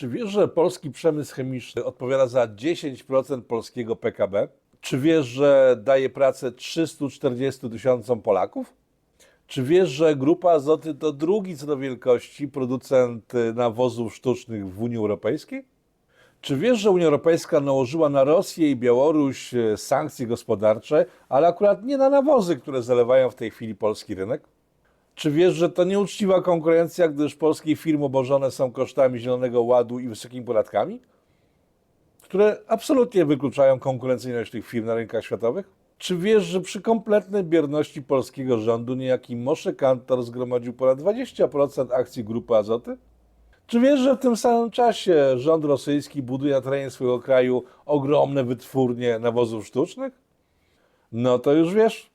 Czy wiesz, że polski przemysł chemiczny odpowiada za 10% polskiego PKB? Czy wiesz, że daje pracę 340 tysiącom Polaków? Czy wiesz, że Grupa Azoty to drugi co do wielkości producent y, nawozów sztucznych w Unii Europejskiej? Czy wiesz, że Unia Europejska nałożyła na Rosję i Białoruś e, sankcje gospodarcze, ale akurat nie na nawozy, które zalewają w tej chwili polski rynek? Czy wiesz, że to nieuczciwa konkurencja, gdyż polskie firmy obłożone są kosztami Zielonego Ładu i wysokimi podatkami, które absolutnie wykluczają konkurencyjność tych firm na rynkach światowych? Czy wiesz, że przy kompletnej bierności polskiego rządu niejaki Moshe Kantor zgromadził ponad 20% akcji Grupy Azoty? Czy wiesz, że w tym samym czasie rząd rosyjski buduje na terenie swojego kraju ogromne wytwórnie nawozów sztucznych? No to już wiesz.